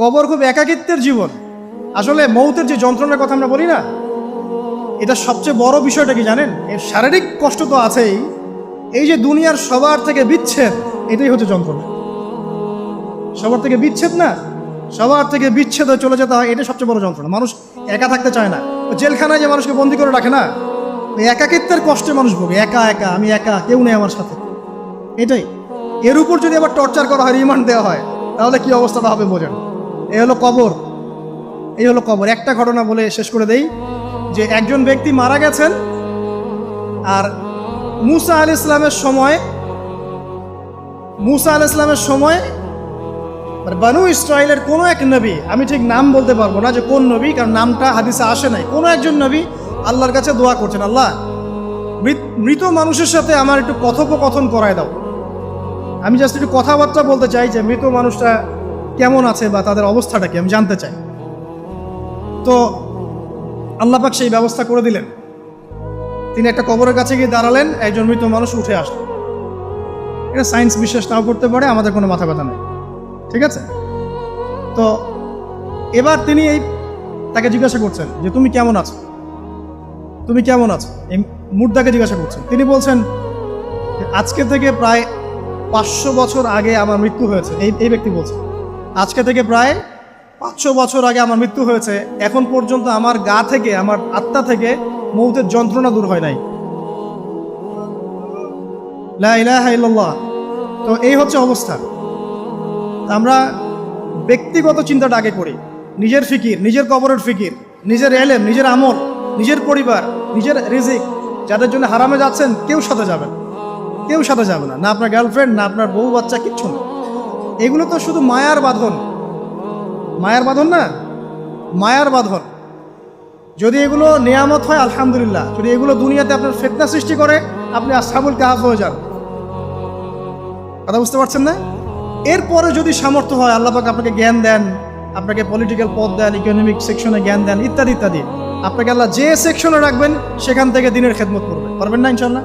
কবর খুব একাকিত্বের জীবন। আসলে মৌতের যে যন্ত্রণার কথা আমরা বলি না, এটা সবচেয়ে বড় বিষয়টা কি জানেন? এর শারীরিক কষ্ট তো আছেই। এই যে দুনিয়ার সবার থেকে বিচ্ছেদ, এটাই হচ্ছে যন্ত্রণা। সবার থেকে বিচ্ছেদ না, সবার থেকে বিচ্ছেদ হয়ে চলে যেতে হয় এটাই সবচেয়ে বড় যন্ত্রণা। মানুষ একা থাকতে চায় না। জেলখানায় যে মানুষকে বন্দি করে রাখে না একাকিত্বের কষ্টে মানুষ ভোগে। একা একা, আমি একা, কেউ নেই আমার সাথে। এটাই। এর উপর যদি আবার টর্চার করা হয়, রিমান্ড দেওয়া হয় তাহলে কি অবস্থাটা হবে বোঝেন এই হলো কবর। এই হলো কবর। একটা ঘটনা বলে শেষ করে দেই, যে একজন ব্যক্তি মারা গেছেন আর মুসা আল ইসলামের সময়, মুসা আল ইসলামের সময় মানে বানু ইসরায়েলের কোনো এক নবী, আমি ঠিক নাম বলতে পারব না যে কোন নবী, কারণ নামটা হাদিসে আসে নাই। কোনো একজন নবী আল্লাহর কাছে দোয়া করছেন, আল্লাহ, মৃত- মৃত মানুষের সাথে আমার একটু কথোপকথন করায় দাও। আমি জাস্ট একটু কথাবার্তা বলতে চাই যে মৃত মানুষটা কেমন আছে বা তাদের অবস্থাটা কি, আমি জানতে চাই। তো আল্লাহ পাক সেই ব্যবস্থা করে দিলেন। তিনি একটা কবরের কাছে গিয়ে দাঁড়ালেন, একজন মৃত মানুষ উঠে আসলো। এটা সায়েন্স বিশ্বাস নাও করতে পারে, আমাদের কোনো মাথা ব্যথা নেই। ঠিক আছে? তো এবার তিনি এই তাকে জিজ্ঞাসা করছেন যে, তুমি কেমন আছো? তুমি কেমন আছো? এই মুর্দাকে জিজ্ঞাসা করছেন। তিনি বলছেন আজকে থেকে প্রায় পাঁচশো বছর আগে আমার মৃত্যু হয়েছে। এই এই ব্যক্তি বলছে, আজকে থেকে প্রায় পাঁচশো বছর আগে আমার মৃত্যু হয়েছে। এখন পর্যন্ত আমার গা থেকে, আমার আত্মা থেকে মৌতের যন্ত্রণা দূর হয় নাই। লা ইলাহা তো এই হচ্ছে অবস্থা। আমরা ব্যক্তিগত চিন্তাটা আগে করি। নিজের ফিকির, নিজের কবরের ফিকির, নিজের এলেম, নিজের আমল, নিজের পরিবার, নিজের রিজিক, যাদের জন্য হারামে যাচ্ছেন, কেউ সাথে যাবেন কেউ সাথে যাবে না না আপনার গার্লফ্রেন্ড না আপনার বউ বাচ্চা, কিচ্ছু না। এগুলো তো শুধু মায়ার বাঁধন। মায়ার বাঁধন না, মায়ার বাঁধন। যদি এগুলো নিয়ামত হয়, আলহামদুলিল্লাহ। যদি এগুলো দুনিয়াতে আপনার ফেতনা সৃষ্টি করে, আপনি আসাবুল কাহাফ হয়ে যান। কথা বুঝতে পারছেন না? এরপরে যদি সামর্থ্য হয়, আল্লাহ পাক আপনাকে জ্ঞান দেন, আপনাকে পলিটিক্যাল পদ দেন ইকোনমিক সেকশনে জ্ঞান দেন, ইত্যাদি ইত্যাদি। আপনাকে আল্লাহ যে সেকশনে রাখবেন, সেখান থেকে দিনের খেদমত করবেন। পারবেন না ইনশাল্লাহ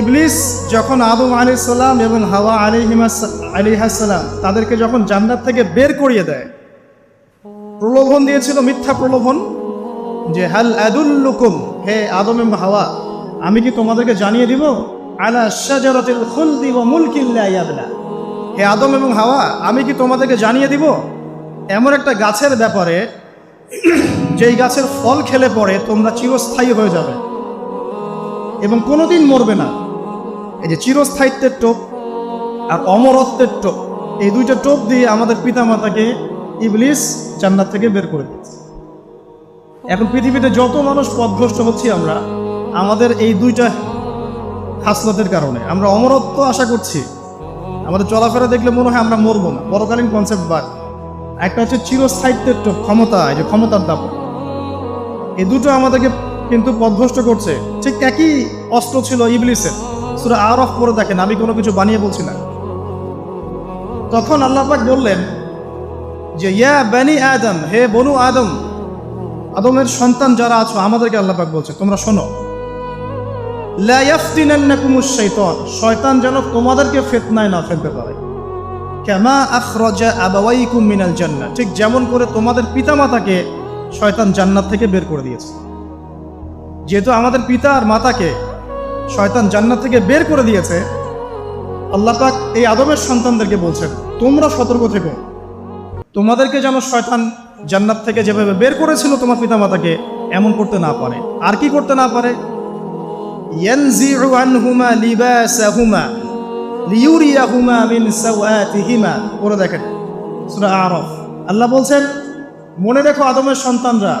ইবলিস যখন আদম আলি সাল্লাম এবং হাওয়া আলী আলী হাসালাম তাদেরকে যখন জান্নাত থেকে বের করিয়ে দেয়, প্রলোভন দিয়েছিল, মিথ্যা প্রলোভন, যে হাল আদুল্লুকুম, হে আদম এম হাওয়া, আমি কি তোমাদেরকে জানিয়ে দিব? আলা শাজারাতিল খুলদি ওয়া মুলকিন লা ইয়াবলা। হে আদম এবং হাওয়া, আমি কি তোমাদেরকে জানিয়ে দিব? এমন একটা গাছের ব্যাপারে, যেই গাছের ফল খেলে পরে তোমরা চিরস্থায়ী হয়ে যাবে এবং কোনোদিন মরবে না। এই যে চিরস্থায়িত্বের টোপ আর অমরত্বের টোপ, এই দুইটা টোপ দিয়ে আমাদের পিতামাতাকে ইবলিস জান্নাত থেকে বের করে দিয়েছে। এখন পৃথিবীতে যত মানুষ পদভ্রষ্ট হচ্ছি আমরা, আমাদের এই দুইটা খাসলতের কারণে। আমরা অমরত্ব আশা করছি। আমাদের চলাফেরা দেখলে মনে হয় আমরা মরবো না। পরকালীন কনসেপ্ট বাদ। একটা হচ্ছে চিরস্থায়িত্বের টোপ, ক্ষমতা, এই যে ক্ষমতার দাপ এই দুটো আমাদেরকে কিন্তু পথভ্রষ্ট করছে। ঠিক একই অস্ত্র ছিল ইবলিসের। সুরা আর অফ করে দেখেন, আমি কোনো কিছু বানিয়ে বলছি না। তখন আল্লাহ পাক বললেন যে, ইয়া বানি আদম, হে বনু আদম, আদমের সন্তান যারা আছো, আমাদেরকে আল্লাহ পাক বলছে, তোমরা শোনো। শয়তান যেন তোমাদেরকে ফেতনায় না ফেলতে পারে। কামা আখরাজা আবাওয়াইকুম মিনাল জান্নাহ, ঠিক যেমন করে তোমাদের পিতামাতাকে শয়তান জান্নাত থেকে বের করে দিয়েছে। যেহেতু আমাদের পিতা আর মাতাকে শয়তান জান্নাত থেকে বের করে দিয়েছে। আল্লাহ পাক এই আদমের সন্তানদেরকে বলছেন, তোমরা সতর্ক থেকো। তোমাদেরকে যেন শয়তান জান্নাত থেকে যেভাবে বের করেছিল তোমার পিতামাতাকে এমন করতে না পারে। আর কি করতে না পারে? দেখেন আরাফ। আল্লাহ বলছেন, মনে রেখো আদমের সন্তানরা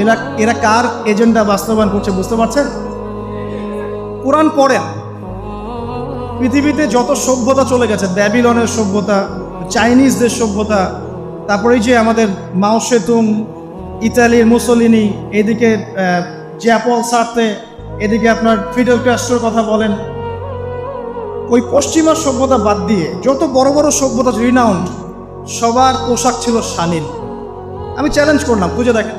এরা এরা কার এজেন্ডা বাস্তবায়ন করছে বুঝতে পারছেন? কোরআন পড়েন পৃথিবীতে যত সভ্যতা চলে গেছে, ব্যাবিলনের সভ্যতা, চাইনিজদের সভ্যতা, তারপরে যে আমাদের মাও সেতুং, ইতালির মুসলিনি, এদিকে জ্যাপল সার্তে, এদিকে আপনার ফিডেল ক্যাস্ট্রোর কথা বলেন। ওই পশ্চিমা সভ্যতা বাদ দিয়ে যত বড় বড় সভ্যতা রিনাউন্ড, সবার পোশাক ছিল শালীন আমি চ্যালেঞ্জ করলাম, খুঁজে দেখেন।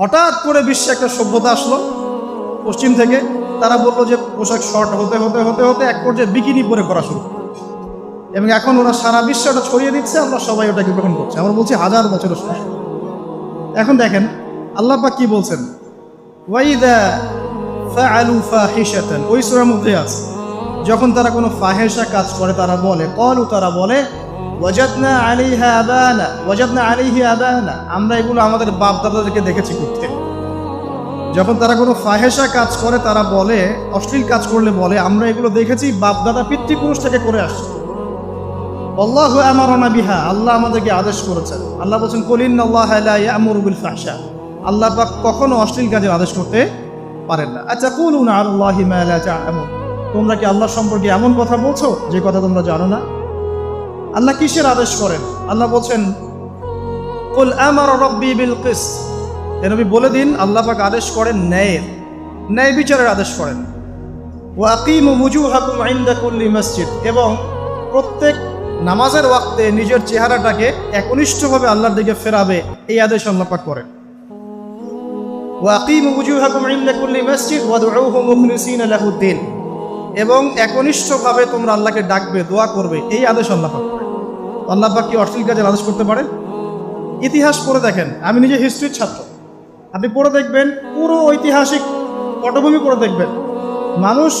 হঠাৎ করে বিশ্বে একটা সভ্যতা আসলো পশ্চিম থেকে। তারা বলল যে পোশাক শর্ট হতে হতে হতে হতে এক পর্যায়ে বিকিনি পরে করা শুরু। এবং এখন ওরা সারা বিশ্বে ওটা ছড়িয়ে দিচ্ছে, আমরা সবাই ওটাকে গ্রহণ করছি। আমরা বলছি হাজার বছরের এখন দেখেন, আল্লাহ পাক কি বলছেন? ওই সূরার মধ্যে আছে। যখন তারা কোনো ফাহেসা কাজ করে, তারা বলে কলু তারা বলে ওয়াজাদনা আলাইহা আবানা, ওয়াজাদনা আলাইহি আবানা। আমরা এগুলো আমাদের বাপ দাদাদেরকে দেখেছি করতে যখন তারা কোনো ফাহেসা কাজ করে, তারা বলে, অশ্লীল কাজ করলে বলে, আমরা এগুলো দেখেছি বাপ দাদা পিতৃপুরুষ থেকে করে আসছে। আল্লাহ আমারনা বিহা, আল্লাহ আমাদেরকে আদেশ করেছেন। আল্লাহ বলছেন কলিন আল্লাহ আমর বিল ফাহশা। আল্লাহ পাক কখনো অশ্লীল কাজের আদেশ করতে পারেন না। আচ্ছা কুলুন আল্লাহি তোমরা কি আল্লাহ সম্পর্কে এমন কথা বলছো? যে কথা তোমরা জানো না। আল্লাহ কিসের আদেশ করেন? আল্লাহ বলছেন, কুল আমার রব্বি বিল কিস এ নবী বলে দিন, আল্লাহ পাক আদেশ করেন ন্যায়ের। ন্যায় বিচারের আদেশ করেন। ওয়াকিমু মুজুহাকুম ইনদা কুল্লি মসজিদ। এবং প্রত্যেক নামাজের ওয়াক্তে নিজের চেহারাটাকে একনিষ্ঠভাবে আল্লাহর দিকে ফেরাবে, এই আদেশ আল্লাহ পাক করেন। ওয়াকিমু মুজুহাকুম ইনদা কুল্লি মসজিদ ওয়াদউহু মুখলিসিনা লাহুদ্দিন এবং একনিষ্ঠভাবে তোমরা আল্লাহকে ডাকবে, দোয়া করবে, এই আদেশ আল্লাহ পাক করেন। আল্লাহ পাক কি অশ্লীল কাজের আদেশ করতে পারেন ইতিহাস পড়ে দেখেন, আমি নিজে হিস্ট্রির ছাত্র। আপনি পড়ে দেখবেন, পুরো ঐতিহাসিক পটভূমি পড়ে দেখবেন। মানুষ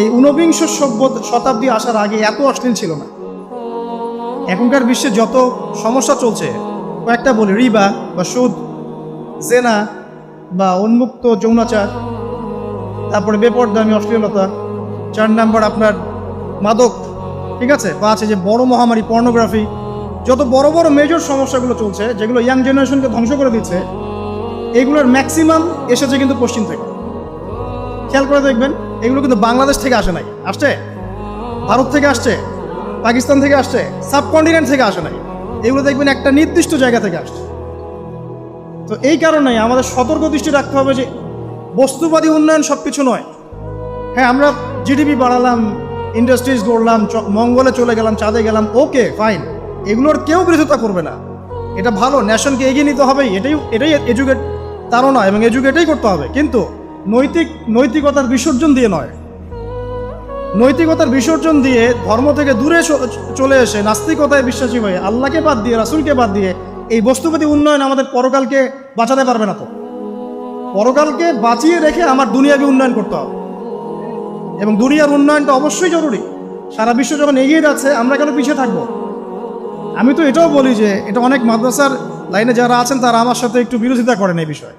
এই ঊনবিংশ সভ্য শতাব্দী আসার আগে এত অশ্লীল ছিল না। এখনকার বিশ্বে যত সমস্যা চলছে, কয়েকটা বলি, রিবা বা সুদ, জেনা বা উন্মুক্ত যৌনাচার, তারপরে বেপরদামি, অশ্লীলতা, চার নাম্বার আপনার মাদক ঠিক আছে? বা আছে যে বড় মহামারী পর্নোগ্রাফি যত বড় বড় মেজর সমস্যাগুলো চলছে, যেগুলো ইয়াং জেনারেশনকে ধ্বংস করে দিচ্ছে, এগুলোর ম্যাক্সিমাম এসেছে কিন্তু পশ্চিম থেকে। খেয়াল করে দেখবেন, এগুলো কিন্তু বাংলাদেশ থেকে আসে নাই। আসছে? ভারত থেকে আসছে, পাকিস্তান থেকে আসছে সাবকন্টিনেন্ট থেকে আসে নাই। এগুলো দেখবেন একটা নির্দিষ্ট জায়গা থেকে আসছে। তো এই কারণেই আমাদের সতর্ক দৃষ্টি রাখতে হবে যে বস্তুবাদী উন্নয়ন সব কিছু নয়। হ্যাঁ আমরা জিডিপি বাড়ালাম ইন্ডাস্ট্রিজ গড়লাম মঙ্গলে চলে গেলাম, চাঁদে গেলাম ওকে ফাইন এগুলোর কেউ বিরোধিতা করবে না। এটা ভালো ন্যাশনকে এগিয়ে নিতে হবে, এটাই এটাই এডুকেট তারও নয়, এবং এডুকেটেই করতে হবে। কিন্তু নৈতিক, নৈতিকতার বিসর্জন দিয়ে নয়। নৈতিকতার বিসর্জন দিয়ে ধর্ম থেকে দূরে চলে এসে নাস্তিকতায় বিশ্বাসী হয়ে আল্লাহকে বাদ দিয়ে, রাসুলকে বাদ দিয়ে এই বস্তুপতি উন্নয়ন আমাদের পরকালকে বাঁচাতে পারবে না তো। পরকালকে বাঁচিয়ে রেখে আমার দুনিয়াকে উন্নয়ন করতে হবে। এবং দুনিয়ার উন্নয়নটা অবশ্যই জরুরি। সারা বিশ্ব যখন এগিয়ে যাচ্ছে, আমরা কেন পিছিয়ে থাকব? আমি তো এটাও বলি যে, এটা অনেক মাদ্রাসার লাইনে যারা আছেন, তারা আমার সাথে একটু বিরোধিতা করেন এই বিষয়ে।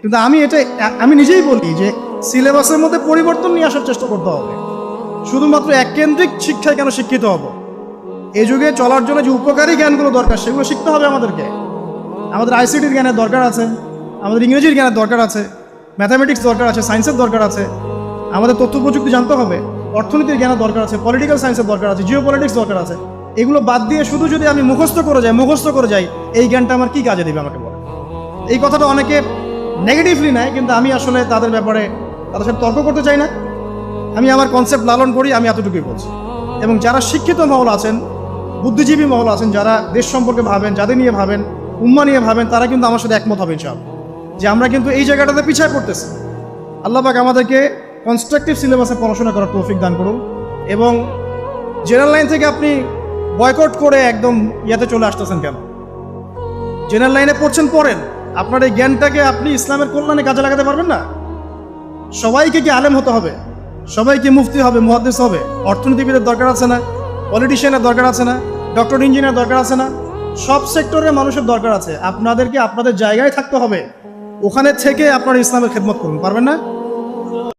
কিন্তু আমি এটা, আমি নিজেই বলি যে, সিলেবাসের মধ্যে পরিবর্তন নিয়ে আসার চেষ্টা করতে হবে। শুধুমাত্র এককেন্দ্রিক শিক্ষায় কেন শিক্ষিত হব? এই যুগে চলার জন্য যে উপকারী জ্ঞানগুলো দরকার, সেগুলো শিখতে হবে আমাদেরকে। আমাদের আইসিটির জ্ঞানের দরকার আছে, আমাদের ইংরেজির জ্ঞানের দরকার আছে, ম্যাথামেটিক্স দরকার আছে, সায়েন্সের দরকার আছে। আমাদের তথ্য প্রযুক্তি জানতে হবে। অর্থনীতির জ্ঞানের দরকার আছে পলিটিক্যাল সায়েন্সের দরকার আছে জিও পলিটিক্স দরকার আছে। এগুলো বাদ দিয়ে শুধু যদি আমি মুখস্থ করে যাই, মুখস্থ করে যাই, এই জ্ঞানটা আমার কি কাজে দেবে আমাকে বলে এই কথাটা অনেকে নেগেটিভলি নেয়, কিন্তু আমি আসলে তাদের ব্যাপারে তাদের সাথে তর্ক করতে চাই না। আমি আমার কনসেপ্ট লালন করি, আমি এতটুকুই বলছি। এবং যারা শিক্ষিত মহল আছেন, বুদ্ধিজীবী মহল আছেন, যারা দেশ সম্পর্কে ভাবেন যাদের নিয়ে ভাবেন, উম্মা নিয়ে ভাবেন, তারা কিন্তু আমার সাথে একমত হবে ইনশাআল্লাহ। যে আমরা কিন্তু এই জায়গাটাতে পিছিয়ে পড়তেছি। আল্লাহ পাক আমাদেরকে কনস্ট্রাকটিভ সিলেবাসে পড়াশোনা করার তৌফিক দান করুন এবং জেনারেল লাইন থেকে আপনি বয়কট করে একদম ইয়াতে চলে আসতেছেন কেন? জেনারেল লাইনে পড়ছেন পড়েন, আপনার এই জ্ঞানটাকে আপনি ইসলামের কল্যাণে কাজে লাগাতে পারবেন না। সবাইকে কি আলেম হতে হবে? সবাইকে মুফতি হবে, মুহাদ্দিস হবে, অর্থনীতিবিদের দরকার আছে না পলিটিশিয়ানের দরকার আছে না ডক্টর ইঞ্জিনিয়ার দরকার আছে না, সব সেক্টরের মানুষের দরকার আছে। আপনাদেরকে আপনাদের জায়গায় থাকতে হবে। ওখানে থেকে আপনারা ইসলামের খেদমত করুন, পারবেন না?